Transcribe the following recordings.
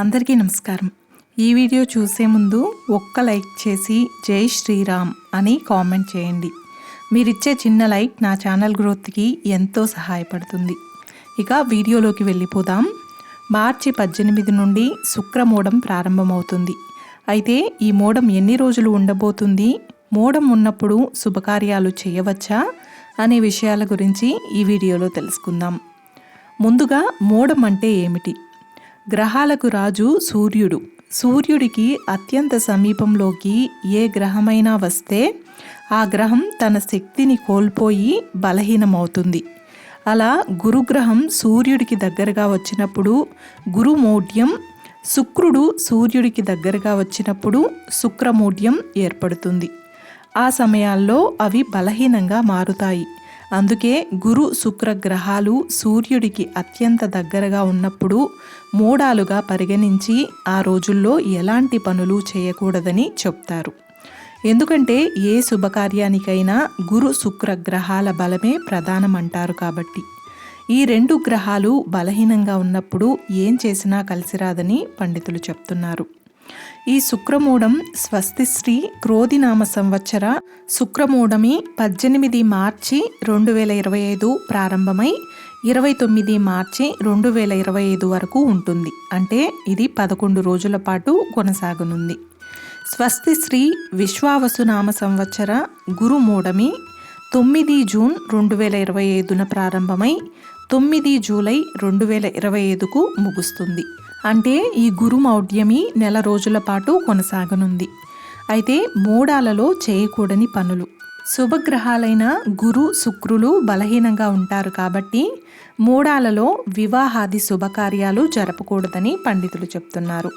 అందరికీ నమస్కారం. ఈ వీడియో చూసే ముందు ఒక్క లైక్ చేసి జై శ్రీరామ్ అని కామెంట్ చేయండి. మీరిచ్చే చిన్న లైక్ నా ఛానల్ గ్రోత్కి ఎంతో సహాయపడుతుంది. ఇక వీడియోలోకి వెళ్ళిపోదాం. మార్చి పద్దెనిమిది నుండి శుక్రమూఢం ప్రారంభమవుతుంది. అయితే ఈ మోడం ఎన్ని రోజులు ఉండబోతుంది? మోడం ఉన్నప్పుడు శుభకార్యాలు చేయవచ్చా? అనే విషయాల గురించి ఈ వీడియోలో తెలుసుకుందాం. ముందుగా మోడం అంటే ఏమిటి? గ్రహాలకు రాజు సూర్యుడు. సూర్యుడికి అత్యంత సమీపంలోకి ఏ గ్రహమైనా వస్తే ఆ గ్రహం తన శక్తిని కోల్పోయి బలహీనమవుతుంది. అలా గురుగ్రహం సూర్యుడికి దగ్గరగా వచ్చినప్పుడు గురుమూఢ్యం శుక్రుడు సూర్యుడికి దగ్గరగా వచ్చినప్పుడు శుక్రమూఢ్యం ఏర్పడుతుంది. ఆ సమయాల్లో అవి బలహీనంగా మారుతాయి. అందుకే గురు శుక్ర గ్రహాలు సూర్యుడికి అత్యంత దగ్గరగా ఉన్నప్పుడు మూడాలుగా పరిగణించి ఆ రోజుల్లో ఎలాంటి పనులు చేయకూడదని చెప్తారు. ఎందుకంటే ఏ శుభకార్యానికైనా గురు శుక్ర గ్రహాల బలమే ప్రధానమంటారు కాబట్టి. ఈ రెండు గ్రహాలు బలహీనంగా ఉన్నప్పుడు ఏం చేసినా కలిసిరాదని పండితులు చెప్తున్నారు. ఈ శుక్రమూఢం స్వస్తిశ్రీ క్రోధినామ సంవత్సర శుక్రమూఢమి పద్దెనిమిది మార్చి రెండు వేల ఇరవై ఐదు ప్రారంభమై ఇరవై తొమ్మిది మార్చి రెండు వేల ఇరవై ఐదు వరకు ఉంటుంది. అంటే ఇది పదకొండు రోజుల పాటు కొనసాగనుంది. స్వస్తి శ్రీ విశ్వావసునామ సంవత్సర గురుమూఢమి తొమ్మిది జూన్ రెండు వేల ఇరవై ఐదున ప్రారంభమై తొమ్మిది జూలై రెండు వేల ఇరవై ఐదుకు ముగుస్తుంది. అంటే ఈ గురుమౌఢ్యమి నెల రోజుల పాటు కొనసాగనుంది. అయితే మూడాలలో చేయకూడని పనులు. శుభగ్రహాలైన గురు శుక్రులు బలహీనంగా ఉంటారు కాబట్టి మూడాలలో వివాహాది శుభకార్యాలు జరపకూడదని పండితులు చెప్తున్నారు.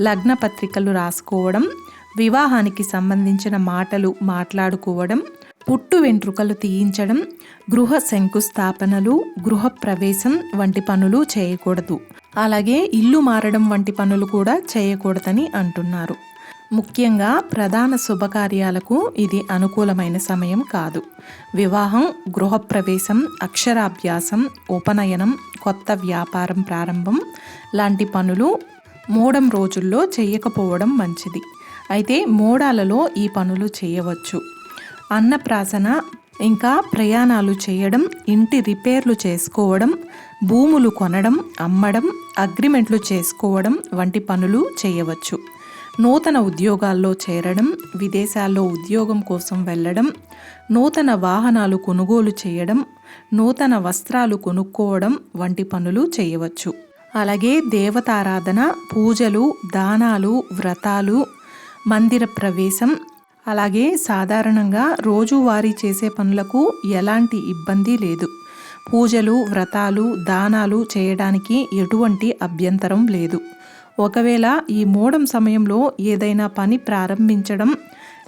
లగ్న పత్రికలు రాసుకోవడం వివాహానికి సంబంధించిన మాటలు మాట్లాడుకోవడం పుట్టు వెంట్రుకలు తీయించడం గృహ శంకుస్థాపనలు గృహ ప్రవేశం వంటి పనులు చేయకూడదు. అలాగే ఇల్లు మారడం వంటి పనులు కూడా చేయకూడదని అంటున్నారు. ముఖ్యంగా ప్రధాన శుభకార్యాలకు ఇది అనుకూలమైన సమయం కాదు. వివాహం గృహప్రవేశం అక్షరాభ్యాసం ఉపనయనం కొత్త వ్యాపారం ప్రారంభం లాంటి పనులు మూడం రోజుల్లో చేయకపోవడం మంచిది. అయితే మూడాలలో ఈ పనులు చేయవచ్చు. అన్నప్రాసన ఇంకా ప్రయాణాలు చేయడం ఇంటి రిపేర్లు చేసుకోవడం భూములు కొనడం అమ్మడం అగ్రిమెంట్లు చేసుకోవడం వంటి పనులు చేయవచ్చు. నూతన ఉద్యోగాల్లో చేరడం విదేశాల్లో ఉద్యోగం కోసం వెళ్ళడం నూతన వాహనాలు కొనుగోలు చేయడం నూతన వస్త్రాలు కొనుక్కోవడం వంటి పనులు చేయవచ్చు. అలాగే దేవతారాధన పూజలు దానాలు వ్రతాలు మందిర ప్రవేశం అలాగే సాధారణంగా రోజువారీ చేసే పనులకు ఎలాంటి ఇబ్బంది లేదు. పూజలు వ్రతాలు దానాలు చేయడానికి ఎటువంటి అభ్యంతరం లేదు. ఒకవేళ ఈ మూడం సమయంలో ఏదైనా పని ప్రారంభించడం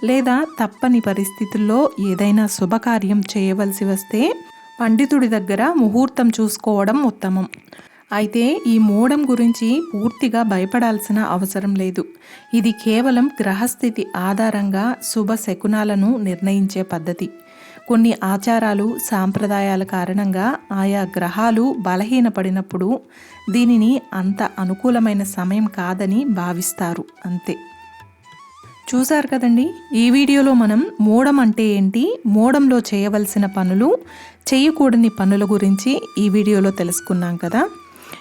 లేదా తప్పని పరిస్థితుల్లో ఏదైనా శుభకార్యం చేయవలసి వస్తే పండితుడి దగ్గర ముహూర్తం చూసుకోవడం ఉత్తమం. అయితే ఈ మూడం గురించి పూర్తిగా భయపడాల్సిన అవసరం లేదు. ఇది కేవలం గ్రహస్థితి ఆధారంగా శుభ శకునాలను నిర్ణయించే పద్ధతి. కొన్ని ఆచారాలు సాంప్రదాయాల కారణంగా ఆయా గ్రహాలు బలహీనపడినప్పుడు దీనిని అంత అనుకూలమైన సమయం కాదని భావిస్తారు. అంతే. చూశారు కదండి? ఈ వీడియోలో మనం మూడం అంటే ఏంటి? మూడంలో చేయవలసిన పనులు చేయకూడని పనుల గురించి ఈ వీడియోలో తెలుసుకున్నాం కదా?